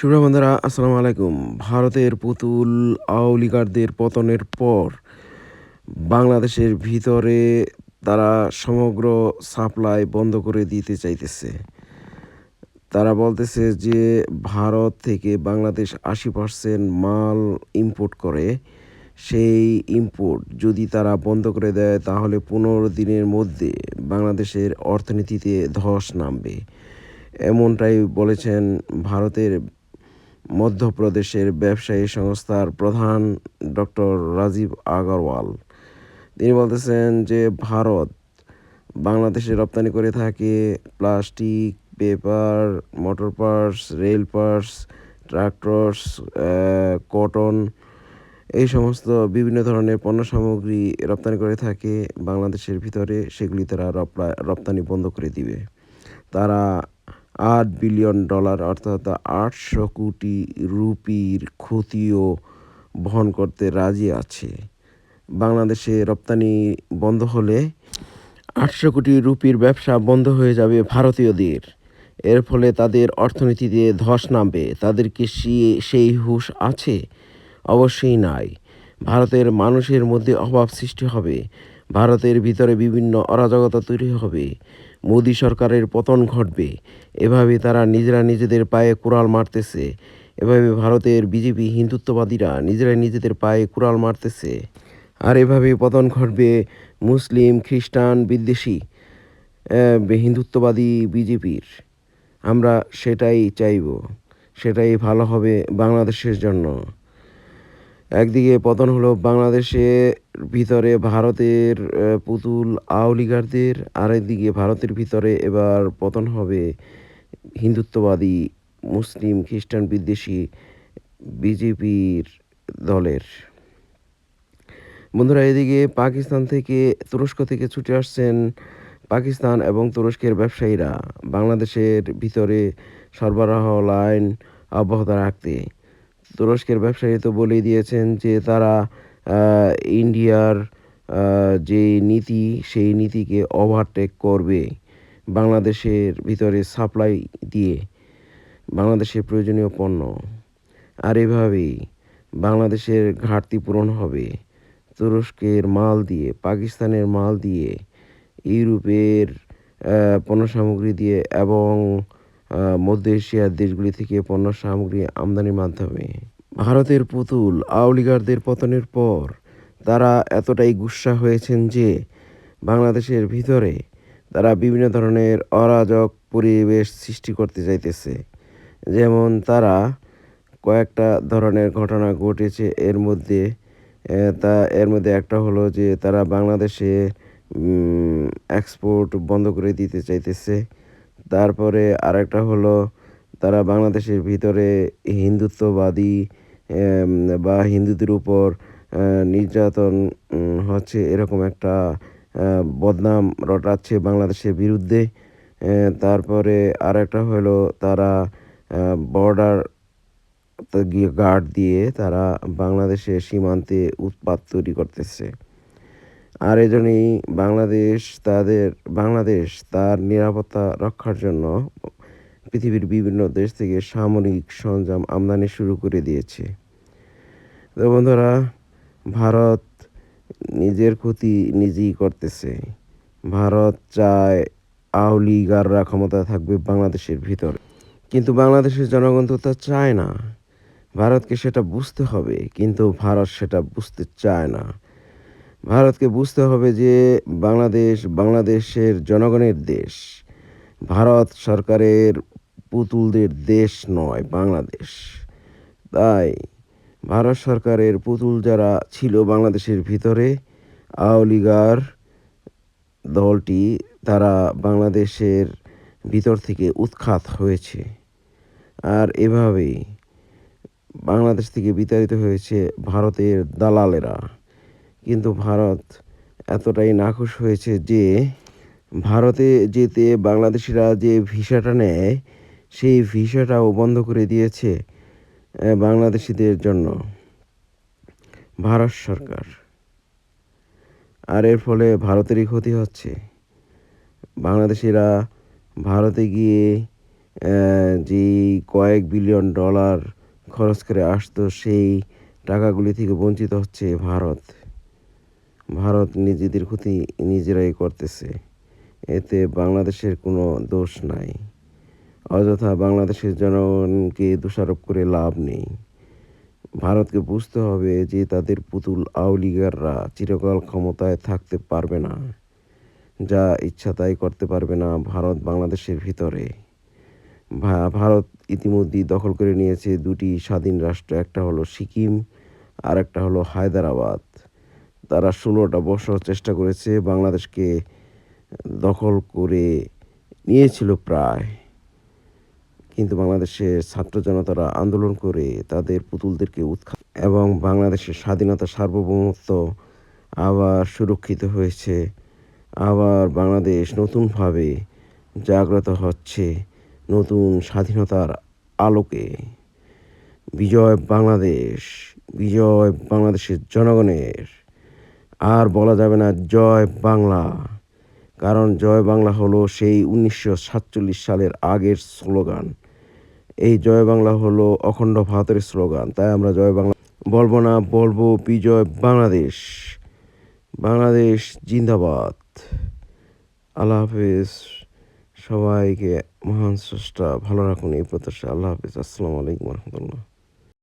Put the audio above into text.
শুভ্রা বন্ধুরা, আসসালামু আলাইকুম। ভারতের পুতুল আওলিগারদের পতনের পর বাংলাদেশের ভিতরে তারা সমগ্র সাপ্লাই বন্ধ করে দিতে চাইতেছে। তারা বলতেছে যে, ভারত থেকে বাংলাদেশ আশি পার্সেন্ট মাল ইম্পোর্ট করে। সেই ইম্পোর্ট যদি তারা বন্ধ করে দেয়, তাহলে পনেরো দিনের মধ্যে বাংলাদেশের অর্থনীতিতে ধস নামবে। এমনটাই বলেছেন ভারতের মধ্যপ্রদেশের ব্যবসায়ী সংস্থার প্রধান ডক্টর রাজীব আগরওয়াল। তিনি বলতেছেন যে, ভারত বাংলাদেশে রপ্তানি করে থাকে plastic, paper, motor parts, rail parts, tractors cotton এই সমস্ত বিভিন্ন ধরনের পণ্য সামগ্রী রপ্তানি করে থাকে। বাংলাদেশের ভিতরে সেগুলি তারা রপ্তানি বন্ধ করে দিবে। তারা আট বিলিয়ন ডলার, অর্থাৎ আটশো কোটি রুপির ক্ষতিও বহন করতে রাজি আছে। বাংলাদেশে রপ্তানি বন্ধ হলে আটশো কোটি রুপির ব্যবসা বন্ধ হয়ে যাবে ভারতীয়দের। এর ফলে তাদের অর্থনীতিতে ধস নামবে। তাদের কি সেই হুশ আছে? অবশ্যই নাই। ভারতের মানুষের মধ্যে অভাব সৃষ্টি হবে। ভারতের ভিতরে বিভিন্ন অরাজকতা তৈরি হবে। মোদী সরকারের পতন ঘটবে। এভাবে তারা নিজেরা নিজেদের পায়ে কুড়াল মারতেছে। এভাবে ভারতের বিজেপি হিন্দুত্ববাদীরা নিজেরাই নিজেদের পায়ে কুড়াল মারতেছে। আর এভাবে পতন ঘটবে মুসলিম, খ্রিস্টান, বিদ্বেষী হিন্দুত্ববাদী বিজেপির। আমরা সেটাই চাইব। সেটাই ভালো হবে বাংলাদেশের জন্য। একদিকে পতন হলো বাংলাদেশের, ভিতরে ভারতের পুতুল আওলিগারদের, আরেকদিকে ভারতের ভিতরে এবার পতন হবে হিন্দুত্ববাদী, মুসলিম, খ্রিস্টান, বিদ্বেষী বিজেপির দলের। বন্ধুরা, এদিকে পাকিস্তান থেকে, তুরস্ক থেকে ছুটে আসছেন পাকিস্তান এবং তুরস্কের ব্যবসায়ীরা। বাংলাদেশের ভিতরে সরবরাহ লাইন অব্যাহত রাখতে তুরস্কের ব্যবসায়ী তো বলেই দিয়েছেন যে তারা ইন্ডিয়ার যে নীতি, সেই নীতিকে ওভারটেক করবে বাংলাদেশের ভিতরে সাপ্লাই দিয়ে বাংলাদেশের প্রয়োজনীয় পণ্য। আর এভাবেই বাংলাদেশের ঘাটতি পূরণ হবে। তুরস্কের মাল দিয়ে, পাকিস্তানের মাল দিয়ে, ইউরোপের পণ্য সামগ্রী দিয়ে এবং মধ্য এশিয়ার দেশগুলি থেকে পণ্য সামগ্রী আমদানির মাধ্যমে। ভারতের পুতুল, আওলিগারদের পতনের পর তারা এতটাই গুসা হয়েছেন যে বাংলাদেশের ভিতরে তারা বিভিন্ন ধরনের অরাজক পরিবেশ সৃষ্টি করতে চাইতেছে। যেমন তারা কয়েকটা ধরনের ঘটনা ঘটেছে, এর মধ্যে তা, এর মধ্যে একটা হলো যে তারা বাংলাদেশে এক্সপোর্ট বন্ধ করে দিতে চাইতেছে। তারপরে আরেকটা হলো তারা বাংলাদেশের ভিতরে হিন্দুত্ববাদী বা হিন্দুদের উপর নির্যাতন হচ্ছে এরকম একটা বদনাম রটাচ্ছে বাংলাদেশের বিরুদ্ধে। তারপরে আরেকটা হলো তারা বর্ডার গার্ড দিয়ে তারা বাংলাদেশের সীমান্তে উৎপাত তৈরি করতেছে। আর এজন্যই বাংলাদেশ তাদের, বাংলাদেশ তার নিরাপত্তা রক্ষার জন্য পৃথিবীর বিভিন্ন দেশ থেকে সামরিক সরঞ্জাম আমদানি শুরু করে দিয়েছে। তো বন্ধুরা, ভারত নিজের ক্ষতি নিজেই করতেছে। ভারত চায় আওলিগাররা ক্ষমতা থাকবে বাংলাদেশের ভিতর। কিন্তু বাংলাদেশের জনগণ তো তা চায় না। ভারতকে সেটা বুঝতে হবে, কিন্তু ভারত সেটা বুঝতে চায় না। ভারতকে বুঝতে হবে যে বাংলাদেশ বাংলাদেশের জনগণের দেশ। ভারত সরকারের পুতুলদের দেশ নয়, বাংলাদেশ। তাই ভারত সরকারের পুতুল যারা ছিল বাংলাদেশের ভিতরে আওলিগার দলটি তারা বাংলাদেশের ভিতর থেকে উৎখাত হয়েছে। আর এভাবেই বাংলাদেশ থেকে বিতাড়িত হয়েছে ভারতের দালালেরা। কিন্তু ভারত এতটাই নাখুশ হয়েছে যে ভারতে যেতে বাংলাদেশিরা যে ভিসাটা নেয়, সেই ভিসাটাও বন্ধ করে দিয়েছে বাংলাদেশিদের জন্য। ভারত সরকার। আর এর ফলে ভারতেরই ক্ষতি হচ্ছে। বাংলাদেশিরা ভারতে গিয়ে যেই কয়েক বিলিয়ন ডলার খরচ করে আসতো, সেই টাকাগুলি থেকে বঞ্চিত হচ্ছে ভারত। ভারত নিজেদের ক্ষতি নিজেরাই করতেছে। এতে বাংলাদেশের কোনো দোষ নাই। অযথা বাংলাদেশের জনগণকে দোষারোপ করে লাভ নেই। ভারতকে বুঝতে হবে যে তাদের পুতুল আওলিগাররা চিরকাল ক্ষমতায় থাকতে পারবে না। যা ইচ্ছা তাই করতে পারবে না ভারত বাংলাদেশের ভিতরে। ভারত ইতিমধ্যেই দখল করে নিয়েছে দুটি স্বাধীন রাষ্ট্র, একটা হলো সিকিম আর একটা হলো হায়দ্রাবাদ। তারা ষোলোটা বছর চেষ্টা করেছে বাংলাদেশকে দখল করে নিয়েছিল প্রায়। কিন্তু বাংলাদেশের ছাত্র জনতারা আন্দোলন করে তাদের পুতুলদেরকে উৎখা এবং বাংলাদেশের স্বাধীনতা সার্বভৌমত্ব আবার সুরক্ষিত হয়েছে। আবার বাংলাদেশ নতুনভাবে জাগ্রত হচ্ছে নতুন স্বাধীনতার আলোকে। বিজয় বাংলাদেশ, বিজয় বাংলাদেশের জনগণের আর বলা যাবে না জয় বাংলা। কারণ জয় বাংলা হলো সেই উনিশশো সাতচল্লিশ সালের আগের স্লোগান। এই জয় বাংলা হলো অখণ্ড ভারতের স্লোগান। তাই আমরা জয় বাংলা বলব না, বলব বিজয় বাংলাদেশ। বাংলাদেশ জিন্দাবাদ। আল্লাহ হাফিজ। সবাইকে মহান স্রষ্টা ভালো রাখুন, এই প্রত্যাশা আল্লাহ হাফিজ। আসসালামু আলাইকুম রহমতুল্লাহ।